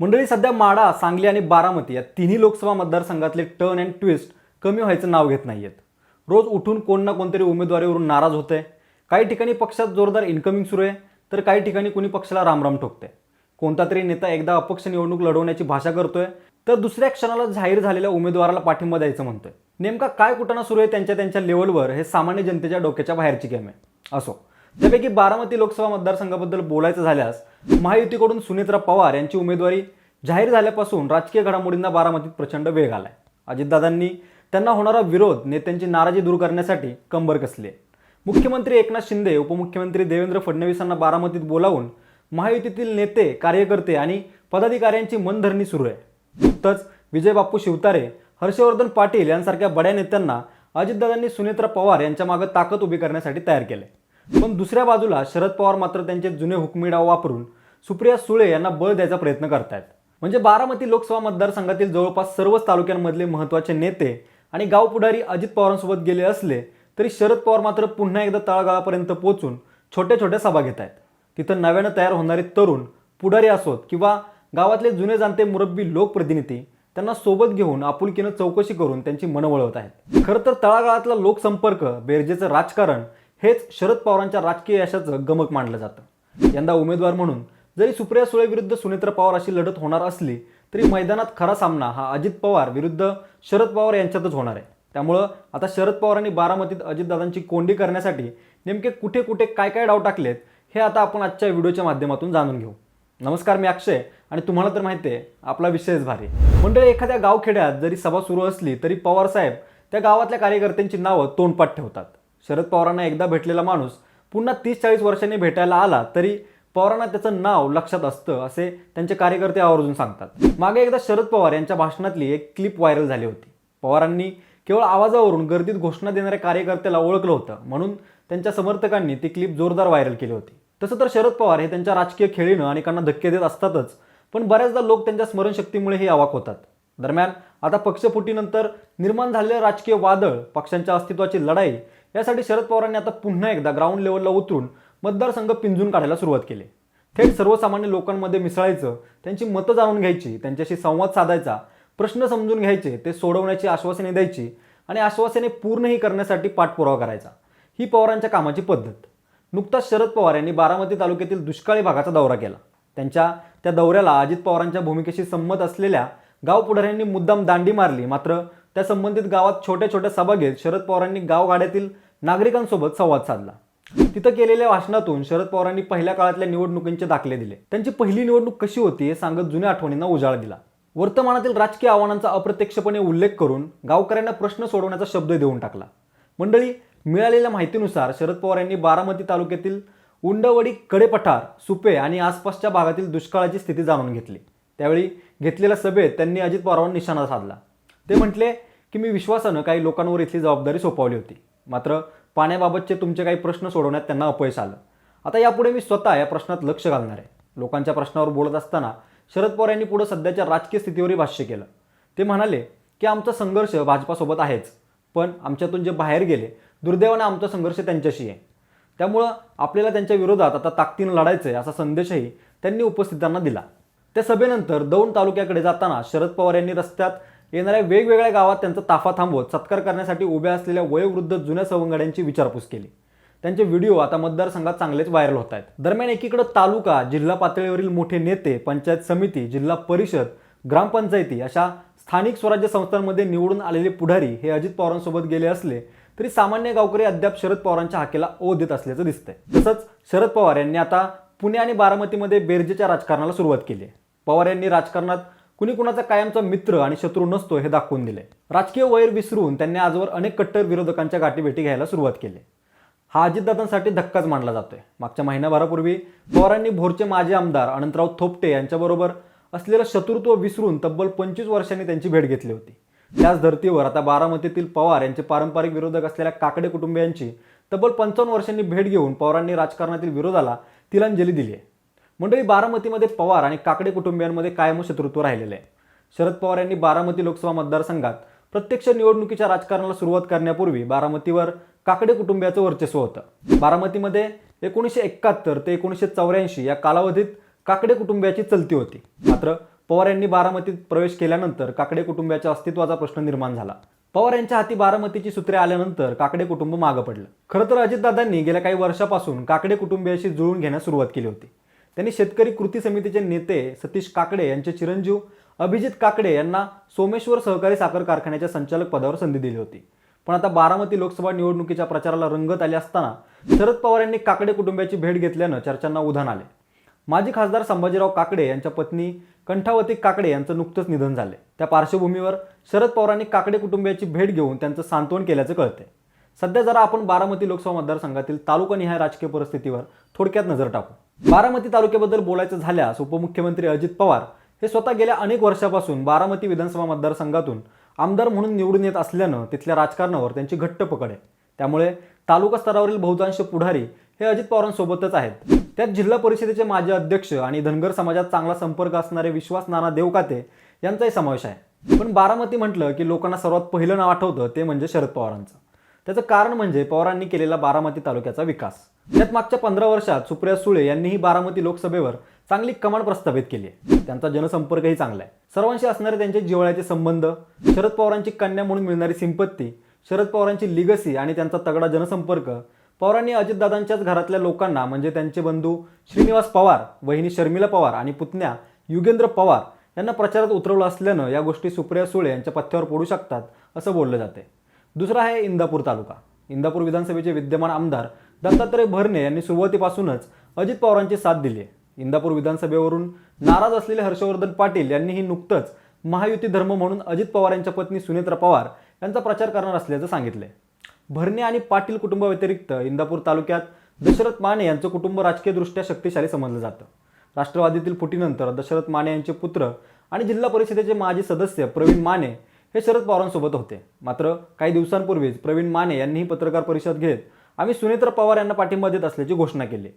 मंडळी सध्या माडा सांगली आणि बारामती या तिन्ही लोकसभा मतदारसंघातले टर्न अँड ट्विस्ट कमी व्हायचं नाव घेत नाहीयेत. रोज उठून कोण ना कोणतरी उमेदवारीवरून नाराज होतंय. काही ठिकाणी पक्षात जोरदार इन्कमिंग सुरू आहे तर काही ठिकाणी कुणी पक्षाला रामराम ठोकते कोणता तरी नेता एकदा अपक्ष निवडणूक लढवण्याची भाषा करतोय तर दुसऱ्या क्षणाला जाहीर झालेल्या उमेदवाराला पाठिंबा द्यायचं म्हणतोय. नेमका काय कुठं सुरू आहे त्यांच्या त्यांच्या लेवलवर हे सामान्य जनतेच्या डोक्याच्या बाहेरची गेम आहे. असो. त्यापैकी बारामती लोकसभा मतदारसंघाबद्दल बोलायचं झाल्यास महायुतीकडून सुनेत्रा पवार यांची उमेदवारी जाहीर झाल्यापासून राजकीय घडामोडींना बारामतीत प्रचंड वेग आलाय. अजितदादांनी त्यांना होणारा विरोध नेत्यांची नाराजी दूर करण्यासाठी कंबर कसली? मुख्यमंत्री एकनाथ शिंदे उपमुख्यमंत्री देवेंद्र फडणवीसांना बारामतीत बोलावून महायुतीतील नेते कार्यकर्ते आणि पदाधिकाऱ्यांची मनधरणी सुरू आहे. नुकतंच विजय बाप्पू शिवतारे हर्षवर्धन पाटील यांसारख्या बड्या नेत्यांना अजितदादांनी सुनेत्रा पवार यांच्या मागे ताकद उभी करण्यासाठी तयार केले पण दुसऱ्या बाजूला शरद पवार मात्र त्यांचे जुने हुकमी डाव वापरून सुप्रिया सुळे यांना बळ द्यायचा प्रयत्न करतायत. म्हणजे बारामती लोकसभा मतदारसंघातील जवळपास सर्वच तालुक्यांमधले महत्त्वाचे नेते आणि गाव पुढारी अजित पवारांसोबत गेले असले तरी शरद पवार मात्र पुन्हा एकदा तळागाळापर्यंत पोहोचून छोट्या छोट्या सभा घेत आहेत तिथं नव्यानं तयार होणारे तरुण पुढारी असोत किंवा गावातले जुने जाणते मुरब्बी लोकप्रतिनिधी त्यांना सोबत घेऊन आपुलकीनं चौकशी करून त्यांची मनं वळवत आहेत. खरं तर तळागाळातला लोकसंपर्क बेरजेचं राजकारण हेच शरद पवारांच्या राजकीय यशाचं गमक मानलं जातं. यंदा उमेदवार म्हणून जरी सुप्रिया सुळे विरुद्ध सुनेत्र पवार अशी लढत होणार असली तरी मैदानात खरा सामना हा अजित पवार विरुद्ध शरद पवार यांच्यातच होणार आहे. त्यामुळं आता शरद पवारांनी बारामतीत अजितदादांची कोंडी करण्यासाठी नेमके कुठे कुठे काय काय डाव टाकलेत हे आता आपण आजच्या व्हिडिओच्या माध्यमातून जाणून घेऊ. नमस्कार मी अक्षय आणि तुम्हाला तर माहिती आहे आपला विषयच भारी. मंडळी एखाद्या गावखेड्यात जरी सभा सुरू असली तरी पवार साहेब त्या गावातल्या कार्यकर्त्यांची नावं तोंडपाठ ठेवतात. शरद पवारांना एकदा भेटलेला माणूस पुन्हा तीस चाळीस वर्षांनी भेटायला आला तरी पवारांना त्याचं नाव लक्षात असतं असे त्यांचे कार्यकर्ते आवर्जून सांगतात. मागे एकदा शरद पवार यांच्या भाषणातली एक क्लिप व्हायरल झाली होती. पवारांनी केवळ आवाजावरून गर्दीत घोषणा देणाऱ्या कार्यकर्त्याला ओळखलं होतं म्हणून त्यांच्या समर्थकांनी ती क्लिप जोरदार व्हायरल केली होती. तसं तर शरद पवार हे त्यांच्या राजकीय खेळीनं अनेकांना धक्के देत असतातच पण बऱ्याचदा लोक त्यांच्या स्मरणशक्तीमुळेही अवाक होतात. दरम्यान आता पक्षफुटीनंतर निर्माण झालेलं राजकीय वादळ पक्षांच्या अस्तित्वाची लढाई यासाठी शरद पवारांनी आता पुन्हा एकदा ग्राउंड लेवलला उतरून मतदारसंघ पिंजून काढायला सुरुवात केली. थेट सर्वसामान्य लोकांमध्ये मिसळायचं त्यांची मतं जाणून घ्यायची त्यांच्याशी संवाद साधायचा प्रश्न समजून घ्यायचे ते सोडवण्याची आश्वासने द्यायची आणि आश्वासने पूर्णही करण्यासाठी पाठपुरावा करायचा. ही पवारांच्या कामाची पद्धत. नुकताच शरद पवार यांनी बारामती तालुक्यातील दुष्काळी भागाचा दौरा केला. त्यांच्या त्या दौऱ्याला अजित पवारांच्या भूमिकेशी संमत असलेल्या गाव पुढाऱ्यांनी मुद्दाम दांडी मारली मात्र त्या संबंधित गावात छोट्या छोट्या सभा घेत शरद पवारांनी गावगाड्यातील नागरिकांसोबत संवाद साधला. तिथं केलेल्या भाषणातून शरद पवारांनी पहिल्या काळातल्या निवडणुकींचे दाखले दिले. त्यांची पहिली निवडणूक कशी होती हे सांगत जुन्या आठवणींना उजाळा दिला. वर्तमानातील राजकीय आव्हानांचा अप्रत्यक्षपणे उल्लेख करून गावकऱ्यांना प्रश्न सोडवण्याचा शब्द देऊन टाकला. मंडळी मिळालेल्या माहितीनुसार शरद पवार यांनी बारामती तालुक्यातील उंडवडी कडेपठार सुपे आणि आसपासच्या भागातील दुष्काळाची स्थिती जाणून घेतली. त्यावेळी घेतलेल्या सभेत त्यांनी अजित पवारांवर निशाणा साधला. ते म्हटले की मी विश्वासानं काही लोकांवर इथली जबाबदारी सोपवली होती. मात्र पाण्याबाबतचे तुमचे काही प्रश्न सोडवण्यात त्यांना अपयश आलं. आता यापुढे मी स्वतः या प्रश्नात लक्ष घालणार आहे. लोकांच्या प्रश्नावर बोलत असताना शरद पवार यांनी पुढे सध्याच्या राजकीय स्थितीवरही भाष्य केलं. ते म्हणाले की आमचा संघर्ष भाजपासोबत आहेच पण आमच्यातून जे बाहेर गेले दुर्दैवाने आमचा संघर्ष त्यांच्याशी आहे. त्यामुळं आपल्याला त्यांच्या विरोधात आता ताकदीनं लढायचं आहे असा संदेशही त्यांनी उपस्थितांना दिला. त्या सभेनंतर दौंड तालुक्याकडे जाताना शरद पवार यांनी रस्त्यात येणाऱ्या वेगवेगळ्या गावात त्यांचा ताफा थांबवत सत्कार करण्यासाठी उभ्या असलेल्या वयोवृद्ध जुन्या सवंगड्यांची विचारपूस केली. त्यांचे व्हिडिओ आता मतदारसंघात चांगलेच व्हायरल होत आहेत. दरम्यान एकीकडे तालुका जिल्हा पातळीवरील मोठे नेते पंचायत समिती जिल्हा परिषद ग्रामपंचायती अशा स्थानिक स्वराज्य संस्थांमध्ये निवडून आलेले पुढारी हे अजित पवारांसोबत गेले असले तरी सामान्य गावकरी अद्याप शरद पवारांच्या हाकेला ओ देत असल्याचं दिसतंय. तसंच शरद पवार यांनी आता पुणे आणि बारामतीमध्ये बेरजेच्या राजकारणाला सुरुवात केली आहे. पवार यांनी राजकारणात कुणी कुणाचा कायमचा मित्र आणि शत्रू नसतो हे दाखवून दिले. राजकीय वैर विसरून त्यांनी आजवर अनेक कट्टर विरोधकांच्या गाठीभेटी घ्यायला सुरुवात केली. हा अजितदादांसाठी धक्काच मानला जातोय. मागच्या महिन्याभरापूर्वी पवारांनी भोरचे माजी आमदार अनंतराव थोपटे यांच्याबरोबर असलेलं शत्रुत्व विसरून तब्बल पंचवीस वर्षांनी त्यांची भेट घेतली होती. त्याच धर्तीवर आता बारामतीतील पवार यांचे पारंपरिक विरोधक असलेल्या काकडे कुटुंबियांची तब्बल पंचावन्न वर्षांनी भेट घेऊन पवारांनी राजकारणातील विरोधाला तिलांजली दिली आहे. मंडळी बारामतीमध्ये पवार आणि काकडे कुटुंबियांमध्ये कायम शत्रुत्व राहिलेलं आहे. शरद पवार यांनी बारामती लोकसभा मतदारसंघात प्रत्यक्ष निवडणुकीच्या राजकारणाला सुरुवात करण्यापूर्वी बारामतीवर काकडे कुटुंबियाचं वर्चस्व होतं. बारामतीमध्ये एकोणीसशे एकाहत्तर ते एकोणीसशे चौऱ्याऐंशी या कालावधीत काकडे कुटुंबियाची चलती होती. मात्र पवार यांनी बारामतीत प्रवेश केल्यानंतर काकडे कुटुंबियाच्या अस्तित्वाचा प्रश्न निर्माण झाला. पवार यांच्या हाती बारामतीची सूत्रे आल्यानंतर काकडे कुटुंब मागं पडलं. खरं तर अजितदादांनी गेल्या काही वर्षापासून काकडे कुटुंबियाशी जुळून घेण्यास सुरुवात केली होती. त्यांनी शेतकरी कृती समितीचे नेते सतीश काकडे यांचे चिरंजीव अभिजित काकडे यांना सोमेश्वर सहकारी साखर कारखान्याच्या संचालक पदावर संधी दिली होती. पण आता बारामती लोकसभा निवडणुकीच्या प्रचाराला रंगत आली असताना शरद पवार यांनी काकडे कुटुंबियाची भेट घेतल्यानं चर्चांना उधाण आले. माजी खासदार संभाजीराव काकडे यांच्या पत्नी कंठावती काकडे यांचं नुकतंच निधन झाले. त्या पार्श्वभूमीवर शरद पवारांनी काकडे कुटुंबियाची भेट घेऊन त्यांचं सांत्वन केल्याचं कळतंय. सध्या जरा आपण बारामती लोकसभा मतदारसंघातील तालुकानिहाय राजकीय परिस्थितीवर थोडक्यात नजर टाकू. बारामती तालुक्याबद्दल बोलायचं झाल्यास उपमुख्यमंत्री अजित पवार हे स्वतः गेल्या अनेक वर्षापासून बारामती विधानसभा मतदारसंघातून आमदार म्हणून निवडून येत असल्यानं तिथल्या राजकारणावर त्यांची घट्ट पकड आहे. त्यामुळे तालुका स्तरावरील बहुतांश पुढारी हे अजित पवारांसोबतच आहेत. त्यात जिल्हा परिषदेचे माजी अध्यक्ष आणि धनगर समाजात चांगला संपर्क असणारे विश्वास नाना देवकाते यांचाही समावेश आहे. पण बारामती म्हटलं की लोकांना सर्वात पहिलं नाव आठवतं ते म्हणजे शरद पवारांचं. त्याचं कारण म्हणजे पवारांनी केलेला बारामती तालुक्याचा विकास. त्यात मागच्या पंधरा वर्षात सुप्रिया सुळे यांनीही बारामती लोकसभेवर चांगली कमान प्रस्थापित केली आहे. त्यांचा जनसंपर्कही चांगला आहे. सर्वांशी असणारे त्यांचे जिव्हाळ्याचे संबंध शरद पवारांची कन्या म्हणून मिळणारी संपत्ती शरद पवारांची लिगसी आणि त्यांचा तगडा जनसंपर्क पवारांनी अजितदादांच्याच घरातल्या लोकांना म्हणजे त्यांचे बंधू श्रीनिवास पवार वहिनी शर्मिला पवार आणि पुतण्या युगेंद्र पवार यांना प्रचारात उतरवलं असल्यानं या गोष्टी सुप्रिया सुळे यांच्या पथ्यावर पडू शकतात असं बोललं जाते दुसरा आहे इंदापूर तालुका. इंदापूर विधानसभेचे विद्यमान आमदार दत्तात्रय भरणे यांनी सुरुवातीपासूनच अजित पवारांची साथ दिली आहे. इंदापूर विधानसभेवरून नाराज असलेले हर्षवर्धन पाटील यांनीही नुकतंच महायुती धर्म म्हणून अजित पवार यांच्या पत्नी सुनेत्रा पवार यांचा प्रचार करणार असल्याचं सांगितलंय. भरणे आणि पाटील कुटुंबाव्यतिरिक्त इंदापूर तालुक्यात दशरथ माने यांचं कुटुंब राजकीयदृष्ट्या शक्तिशाली समजलं जातं. राष्ट्रवादीतील फुटीनंतर दशरथ माने यांचे पुत्र आणि जिल्हा परिषदेचे माजी सदस्य प्रवीण माने हे शरद पवारांसोबत होते. मात्र काही दिवसांपूर्वीच प्रवीण माने यांनीही पत्रकार परिषद घेत आम्ही सुनेत्र पवार यांना पाठिंबा देत असल्याची घोषणा केली.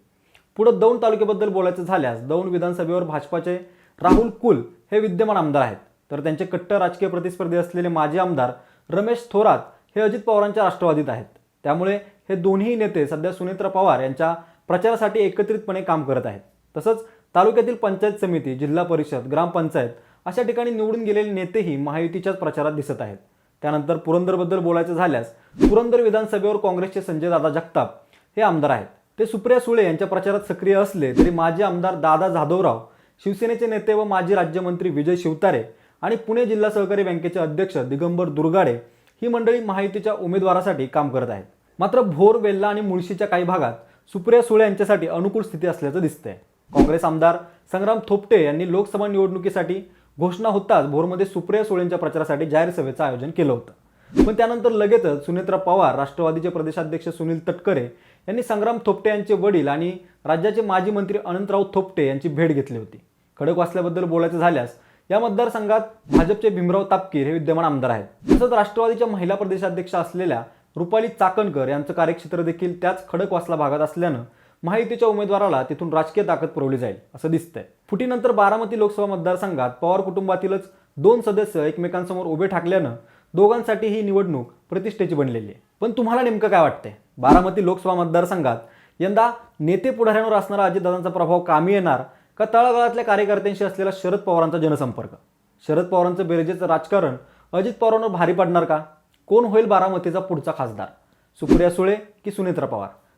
पुढं दौंड तालुक्याबद्दल बोलायचं झाल्यास दौंड विधानसभेवर भाजपाचे राहुल कुल हे विद्यमान आमदार आहेत. तर त्यांचे कट्टर राजकीय प्रतिस्पर्धी असलेले माजी आमदार रमेश थोरात हे अजित पवारांच्या राष्ट्रवादीत आहेत. त्यामुळे हे दोन्ही नेते सध्या सुनेत्र पवार यांच्या प्रचारासाठी एकत्रितपणे काम करत आहेत. तसंच तालुक्यातील पंचायत समिती जिल्हा परिषद ग्रामपंचायत अशा ठिकाणी निवडून गेलेले नेतेही महायुतीच्याच प्रचारात दिसत आहेत. त्यानंतर पुरंदरबद्दल बोलायचं झाल्यास पुरंदर विधानसभेवर काँग्रेसचे संजय दादा जगताप हे आमदार आहेत. ते सुप्रिया सुळे यांच्या प्रचारात सक्रिय असले तरी माजी आमदार दादा जाधवराव शिवसेनेचे नेते व माजी राज्यमंत्री विजय शिवतारे आणि पुणे जिल्हा सहकारी बँकेचे अध्यक्ष दिगंबर दुर्गाडे ही मंडळी महायुतीच्या उमेदवारासाठी काम करत आहेत. मात्र भोर वेल्ला आणि मुळशीच्या काही भागात सुप्रिया सुळे यांच्यासाठी अनुकूल स्थिती असल्याचं दिसतंय. काँग्रेस आमदार संग्राम थोपटे यांनी लोकसभा निवडणुकीसाठी घोषणा होताच भोरमध्ये सुप्रिया सुळेंच्या प्रचारासाठी जाहीर सभेचं आयोजन केलं होतं. पण त्यानंतर लगेचच सुनेत्रा पवार राष्ट्रवादीचे प्रदेशाध्यक्ष सुनील तटकरे यांनी संग्राम थोपटे यांचे वडील आणि राज्याचे माजी मंत्री अनंतराव थोपटे यांची भेट घेतली होती. खडकवासल्याबद्दल बोलायचं झाल्यास या मतदारसंघात भाजपचे भीमराव तापकीर हे विद्यमान आमदार आहेत. तसंच राष्ट्रवादीच्या महिला प्रदेशाध्यक्ष असलेल्या रुपाली चाकणकर यांचं कार्यक्षेत्र देखील त्याच खडकवासला भागात असल्यानं महायुतीच्या उमेदवाराला तिथून राजकीय ताकद पुरवली जाईल असं दिसतंय. फुटीनंतर बारामती लोकसभा मतदारसंघात पवार कुटुंबातीलच दोन सदस्य एकमेकांसमोर उभे ठाकल्यानं दोघांसाठी ही निवडणूक प्रतिष्ठेची बनलेली आहे. पण तुम्हाला नेमकं काय वाटतंय? बारामती लोकसभा मतदारसंघात यंदा नेते पुढाऱ्यांवर असणारा अजितदादांचा प्रभाव कामी येणार का तळागाळातल्या कार्यकर्त्यांशी असलेला शरद पवारांचा जनसंपर्क? शरद पवारांचं बेरजेचं राजकारण अजित पवारांवर भारी पडणार का? कोण होईल बारामतीचा पुढचा खासदार? सुप्रिया सुळे की सुनेत्रा पवार?